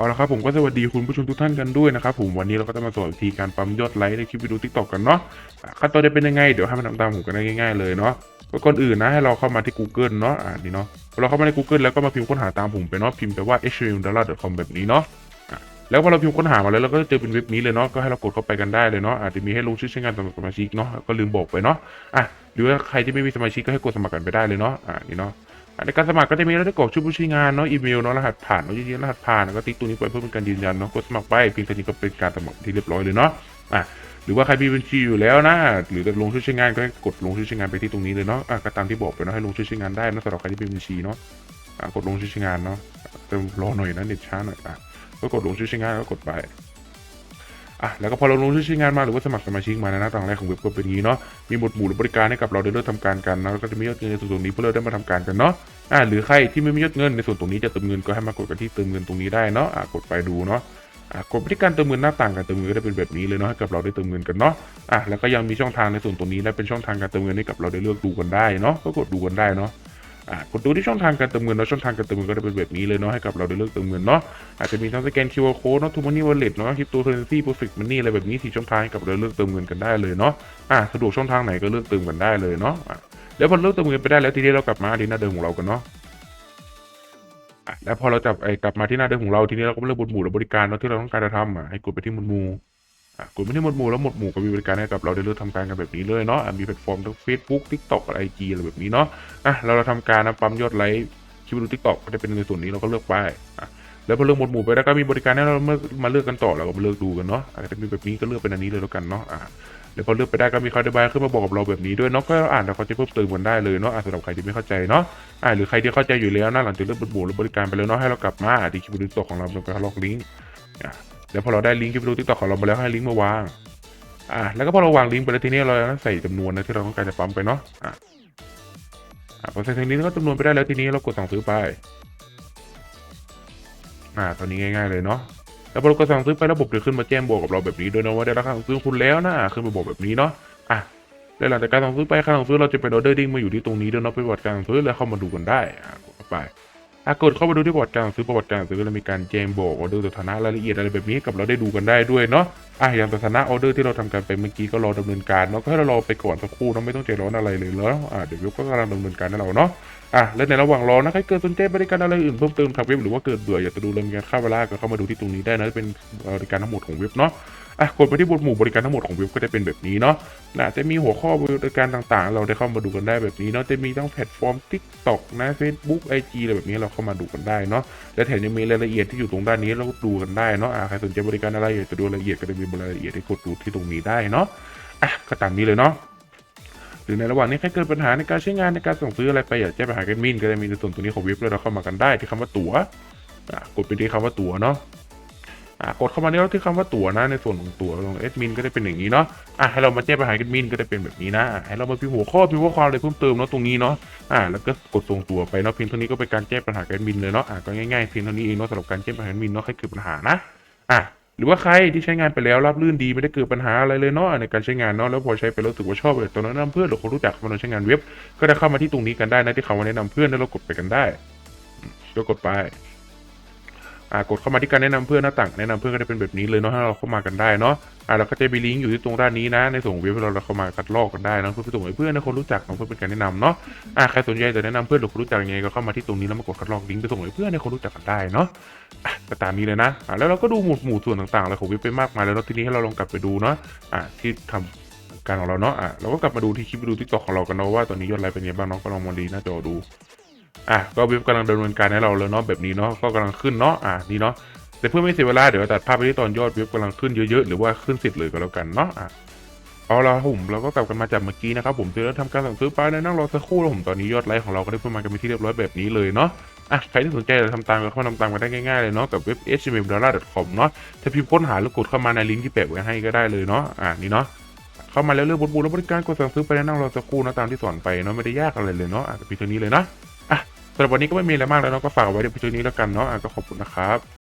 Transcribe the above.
เอาละครับผมก็สวัสดีคุณผู้ชมทุกท่านกันด้วยนะครับผมวันนี้เราก็จะมาสอนวิธีการปั๊มยอดไลค์ในคลิปวิดีโอทิกตอกกันเนาะขั้นตอนจะเป็นยังไงเดี๋ยวให้มันทำตามผมกันง่ายๆเลยเนาะก็ก่อนอื่นนะให้เราเข้ามาที่ Google เนาะอ่านี่เนาะพอเราเข้ามาใน Google แล้วก็มาพิมพ์ค้นหาตามผมไปเนาะพิมพ์ไปว่า h m d o l l a r c o m แบบนี้เนาะแล้วพอเราพิมพ์ค้นหามาแล้วเราก็จะเจอเป็นเว็บนี้เลยเนาะก็ให้เรากดเข้าไปกันได้เลยเนาะอาจจะมีให้ลงชื่อใช้งานสมัครสมาชิกเนาะก็ลืมบอกไปเนาะอะหรือว่าใครที่ไม่มีสมาชิกก็ให้กดสมัครกันไปได้เลยเนาะอ่านี่เนาะ ในการสมัครก็จะมีเราได้กรอกชื่อผู้ใช้งานเนาะอีเมลเนาะรหัสผ่านเนาะยืนยันรหัสผ่านแล้วก็ติ๊กตัวนี้ไปเพื่อเป็นการยืนยันเนาะกดสมัครไปเพียงแค่นี้ก็เป็นการสมัครที่เรียบร้อยเลยเนาะอะหรือว่าใครมีบัญชีอยู่แล้วนะ หรือจะลงชื่อใช้งานก็กดลงชื่อใช้งานไปที่ตรงนี้เลยเนาะอะก็ตามที่บอกไปเนาะให้ลงชื่อใช้งานได้นะสำหรับใครที่มีบัญชีเนาะอะกดลงชื่อใช้งานเนาะเติมรอหน่อยนะเน็ตช้าหน่อยอะก็กดลงชื่อใช้งานแล้วก็กดไปอะแล้วก็พอเราลงชื่อใช้งานมาหรือว่าสมัครสมาชิกมานะหน้าต่างแรกของเว็บก็เป็นงี้เนาะมีหมวดหมู่หรือบริการให้กับเราได้เลือกทำการกันนะแล้วก็จะมียอดเงินในส่วนนี้เพื่อเราได้มาทำการกันเนาะ อ่าหรือใครที่ไม่มียอดเงินในส่วนตรงนี้จะเติมเงินก็ให้มากดกันที่เติมเงินตรงนี้ได้เนาะอ่ากดไปดูเนาะอ่ากดไปที่การเติมเงินหน้าต่างการเติมเงินก็จะเป็นแบบนี้เลยเนาะให้กับเราได้เติมเงินกันเนาะอะแล้วก็ยังมีช่องทางในส่วนตรงนี้และเป็นช่องทางการเติมเงินให้กับเราได้เลือกดูกันได้เนาะก็กดดูกันได้เนาะอ่ากดดูที่ช่องทางการเติมเงินเนาะช่องทางการเติมเงินก็จะเป็นแบบนี้เลยเนาะให้กับเราได้เลือกเติมเงินเนาะอาจจะมีทั้งสแกน QR code เนาะ t ูมันนี่วอลเล็ตเนาะคริปโตเคอเรนซีโปรฟิกมันนี่อะไรแบบนี้สี่ช่องทางให้กับเราเลือกเติมเงินกันได้เลยเนาะอะสะดวกช่องทางไหนก็เลือกเติมกันได้เลยเนาะ แล้วพอเลือกเติมเงินไปได้แล้วทีนี้เรากลับมาที่หน้าเดิมของเรากันเนาะแล้วพอเราจับไอ้กลับมาที่หน้าเดิมของเราทีนี้เราก็เลือกหมวดหมู่และบริการเนาที่เราต้องการจะทำอะให้กดไปที่หมวดหมู่อะกดไปที่หมวดหมู่แล้วหมวดหมู่ก็มีบริการให้กับเราได้เลือกทำการกันแบบนี้เลยเนาะมีแพลตฟอร์มทั้ง Facebook TikTok ไอจีอะไรแบบนี้เนาะอะเราเราทำการนะปั๊มยอดไลค์คลิปวิดีโอ TikTok ก็จะเป็นในส่วนนี้เราก็เลือกไปอะแล้วพอเลือกหมวดหมู่ไปแล้วก็มีบริการให้เราเมื่อมาเลือกกันต่อเราก็มาเลือกดูกันเนาะอาจจะมีแบบนี้ก็เลือกเป็นอันนี้เลยแล้วกันเนาะอะ แล้วพอเลือกไปได้ก็มีคำอธิบายขึ้นมาบอกกับเราแบบนี้ด้วยเนาะก็อ่านแล้วเขาจะเพิ่มเติมกันได้เลยเนาะสำหรับใครที่ไม่เข้าใจเนาะอ่าหรือใครที่เข้าใจอยู่แล้วนะหลังจากเลือกบทหมู่หรือบริการไปแล้วเนาะให้เรากลับมาที่คลิปวิดีโอของเราเป็นการล็อกลิงก์แล้วพอเราได้ลิงก์คลิปวิดีโอทิกตอของเรามาแล้วให้ลิงก์มาวางอ่าแล้วก็พอเราวางลิงก์ไปแล้วทีนี้เราใส่จำนวนนะที่เราต้องการจะปั๊มไปเนาะอ่าพอใส่ตรงนี้ก็จำนวนไปได้แล้วทีนี้เรากดสั่งซื้อไปอ่าตอนนี้ง่าย ๆเลยเนาะ แล้วพอเรากดสั่งซื้อไประบบจะขึ้นมาแจ้งบอกกับเราแบบนี้ด้วยนะว่าได้รับการสั่งซื้อคุณแล้วนะขึ้นมาบอกแบบนี้เนาะอะแล้วหลังจากการสั่งซื้อไปการสั่งซื้อเราจะเป็นออเดอร์ดิ้งมาอยู่ที่ตรงนี้ด้วยเนาะเป็นประวัติการสั่งซื้อแล้วเข้ามาดูกันได้อะกดเข้าไปอะกดเข้ามาดูที่ประวัติการสั่งซื้อประวัติการสั่งซื้อแล้วมีการแจ้งบอกออเดอร์สถานะรายละเอียดอะไรแบบนี้ให้กับเราได้ดูกันได้ด้วยเนาะ อะอย่างสถานะออเดอร์ที่เราทำกันไปเมื่อกี้ก็รอดำเนินการเนาะก็ให้เรารอไปก่อนสักครู่เนาะไม่ต้องใจร้อนอะไรเลยแล้วอะเดี๋ยวเว็บก็กำลังดำเนินการให้เราเนาะอะและในระหว่างรอนะใครเกิดสนใจบริการอะไรอื่นเพิ่มเติมทางเว็บหรือว่าเกิดเบื่ออยากจะดูเรื่องการค่าเวลาก็เข้ามาดูที่ตรงนี้ได้นะเป็นบริการทั้งหมดของเว็บเนาะ อะกดไปที่บทหมู่บริการทั้งหมดของว็บก็จะเป็นแบบนี้เนาะนะจะมีหัวข้อบริการต่างๆ เราได้เข้ามาดูกันได้แบบนี้เนาะจะมีทั้งแพลตฟอร์ม TikTok นะ Facebook IG อะไรแบบนี้เราเข้ามาดูกันได้เนาะและแถมยังมีรายละเอียดที่อยู่ตรงด้านนี้เราดูกันได้เนาะอะใครสนใจบริการอะไรอยากจะดูรายละเอียดก็จะมีรายละเอียดให้กดดูที่ตรงนี้ได้เนาะอะก็ตามนี้เลยเนาะหรือในระหว่างนี้ใครเกิดปัญหาในการใช้งานในการส่งซื้ออะไรไปอยากแจ้งปัญหาแอดมินก็จะมีในส่วนตรงนี้ของเว็บแล้วเราเข้ามากันได้ที่คำว่าตั๋วกดไปที่คำว่าตั๋วเนาะ กดเข้ามาเนี่ยที่คำว่าตั๋วนะในส่วนของตั๋วของเอดมินก็จะเป็นอย่างนี้เนาะอะให้เรามาแจ้งปัญหาเอดมินก็จะเป็นแบบนี้นะให้เรามาพิมพ์หัวข้อพิมพ์ข้อความอะไรเพิ่มเติมเนาะตรงนี้เนาะอะแล้วก็กดส่งตั๋วไปเนาะเพียงเท่านี้ก็เป็นการแจ้งปัญหาเอดมินเลยเนาะอะก็ง่ายๆเพียงเท่านี้เองเนาะสำหรับการแจ้งปัญหาเอดมินเนาะใครเกิดปัญหานะอะหรือว่าใครที่ใช้งานไปแล้วรับรื่นดีไม่ได้เกิดปัญหาอะไรเลยเนาะในการใช้งานเนาะแล้วพอใช้ไปแล้วรู้สึกว่าชอบเลยตอนนั้นแนะนำเพื่อนหรือคนรู้จักมาลงใช้งานเว็บ ก็ได้เข้ามาที่ตรงนี้กันได้นะที่เขามาแนะนำเพื่อนแล้วเรากดไปกันได้ก็กดไป อ่ากดเข้ามาที่การแนะนำเพื่อนหน้าต่างแนะนำเพื่อนก็จะเป็นแบบนี้เลยเนาะให้เราเข้ามากันได้เนาะอ่าเราก็จะมีลิงก์อยู่ที่ตรงด้านนี้นะ ในส่วนของเว็บเราเราเข้ามาคัดลอกกันได้นะเพื่อไปส่งให้เพื่อนให้คนรู้จักเนาะเพื่อเป็นการแนะนำเนาะอ่าใครสนใจจะแนะนำเพื่อนหรือคนรู้จักยังไงก็เข้ามาที่ตรงนี้แล้วมากดคัดลอกลิงก์ไปส่งให้เพื่อนให้คนรู้จักกันได้เนาะก็ตามนี้เลยนะอ่าแล้วเราก็ดูหมวดหมู่ส่วนต่างๆอะไรของเว็บไปมากมายแล้วเนาทีนี้ให้เราลองกลับไปดูเนาะอ่าที่ทำการของเราเนาะอ่าเราก็กลับมาดูที่คลิปดูทิกตอกของเรากันเนาะว่าตอนนี้ยอดไลค์เป็นยังไงบ้างเนาะก็ลองมาดีหน้าจอดู อะก็เว็บกำลังดำเนินการให้เราแล้วเนาะแบบนี้เนาะก็กำลังขึ้นเนาะอะนี่เนาะแต่เพื่อไม่เสียเวลาเดี๋ยวตัดภาพไปที่ตอนยอดเว็บกำลังขึ้นเยอะๆหรือว่าขึ้นสิทธิ์เลยก็แล้วกันเนาะอะเอาละผมเราก็กลับกันมาจากเมื่อกี้นะครับผมเริ่มทำการสั่งซื้อไปแล้วนั่งรอสักครู่แล้วผมตอนนี้ยอดไลค์ของเราก็ได้เพิ่มมากันเป็นที่เรียบร้อยแบบนี้เลยเนาะอะใครที่สนใจจะทำตามก็เข้ามาทำตามกันได้ง่ายๆเลยเนาะกับเว็บ h m m d o l l a r c o m เนาะถ้าพิมพ์ค้นหาแล้วกดเข้ามาในลิงก์ที่แปะไว้ให้ก็ได้เลยเนาะอะนี่เนาะเข้ามาแล้วเลือกบทบูและบริการกดสั่งซื้อไปแล้วนั่งรอสักครู่นะตามที่สอนไปเนาะไม่ได้ยากอะไรเลยเนาะอะพียงเท่านี้เลยนะ สำหรับวันนี้ก็ไม่มีอะไรมากแล้วเนาะก็ฝากไว้ในเพียงเท่านี้แล้วกันเนาะก็ขอบคุณนะครับ